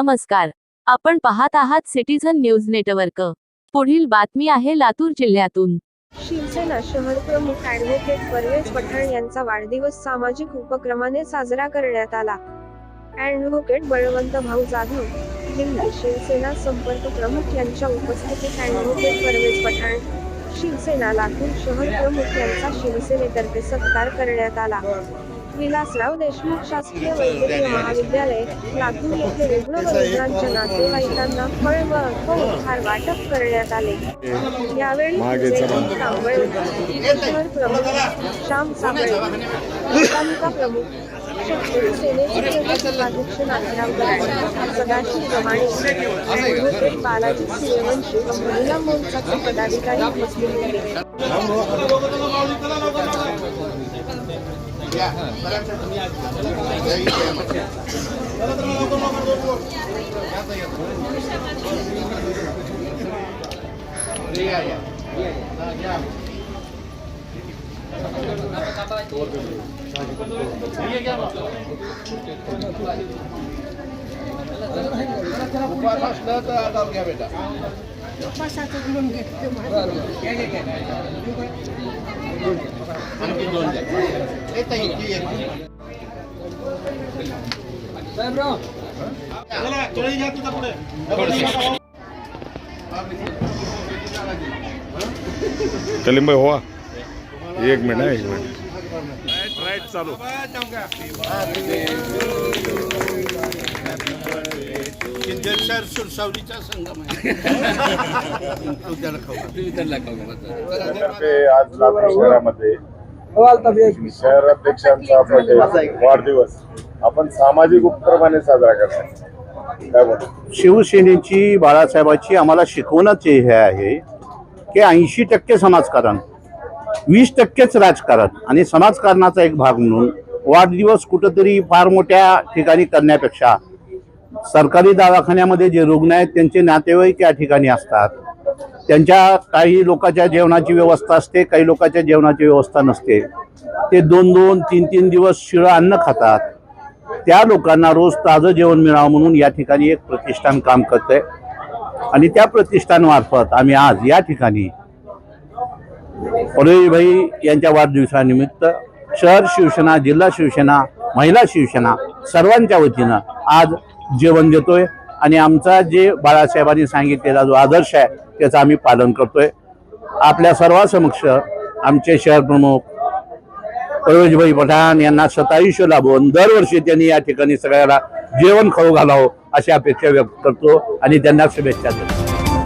नमस्कार. आपण पाहत आहात सिटीझन न्यूज नेटवर्क. पुढील बातमी आहे लातूर जिल्ह्यातून. शिवसेना शहर प्रमुख ऍडव्होकेट परवेज पठाण यांचा वाढदिवस सामाजिक उपक्रमाने साजरा करण्यात आला. ऍडव्होकेट बळवंत भाऊ जाधव जिल्हा शिवसेना संपर्क प्रमुख यांच्या उपस्थितीत ऍडव्होकेट परवेज पठाण शिवसेना लातूर शहर प्रमुख यांचा शिवसेनेतर्फे सत्कार करण्यात आला. विलासराव देशमुख शासकीय वैद्यकीय महाविद्यालय लातूर येथे रुग्ण रुग्णांच्या नातेवाईकांना फळ व अल्पोपहार वाटप करण्यात आले. यावेळी शहर प्रमुख श्याम साबळे तालुका प्रमुख शेतकरी सेनेचे नाथराव सदाशिव बालाजी सूर्यवंशी व महिला मोर्चाचे पदाधिकारी उपस्थित होते. उपवास असलं तर आगाव घ्या बेटा आणखी दोन द्या. हे ही एक हो एक मिनिट हा, एक मिनिट सुरसावलीचा संगम आहे. तर्फे आज लातूर शहरामध्ये शहराध्यक्षांचा बर्थडे वाढदिवस आपण सामाजिक उपक्रमाने साजरा करतो काय बोलतो? शिवसेनेची बाळासाहेबाची आम्हाला शिकवणच हे आहे की ऐंशी टक्के समाजकारण वीस टक्केच राजकारण आणि समाजकारणाचा एक भाग म्हणून वाढदिवस कुठंतरी फार मोठ्या ठिकाणी करण्यापेक्षा सरकारी दवाखान्यामध्ये जे रुग्ण आहेत त्यांचे नातेवाईक या ठिकाणी असतात. त्यांच्या काही लोकांच्या जेवणाची व्यवस्था असते काही लोकांच्या जेवणाची व्यवस्था नसते. ते दोन दोन तीन तीन दिवस शिळं अन्न खातात. त्या लोकांना रोज ताजं जेवण मिळावं म्हणून या ठिकाणी एक प्रतिष्ठान काम करतंय. आणि त्या प्रतिष्ठानमार्फत आम्ही आज या ठिकाणी भाई यांच्या वाढदिवसानिमित्त शहर शिवसेना जिल्हा शिवसेना महिला शिवसेना सर्वांच्या वतीनं आज जेवण देतोय. आणि आमचा जे बाळासाहेबांनी सांगितलेला जो आदर्श आहे त्याचं आम्ही पालन करतोय. आपल्या सर्वांसमक्ष आमचे शहर प्रमुख परवेशभाई पठाण यांना सतायुष्य लाभून दरवर्षी त्यांनी या ठिकाणी सगळ्याला जेवण खाऊ घालावं अशी अपेक्षा व्यक्त करतो आणि त्यांना शुभेच्छा देतो.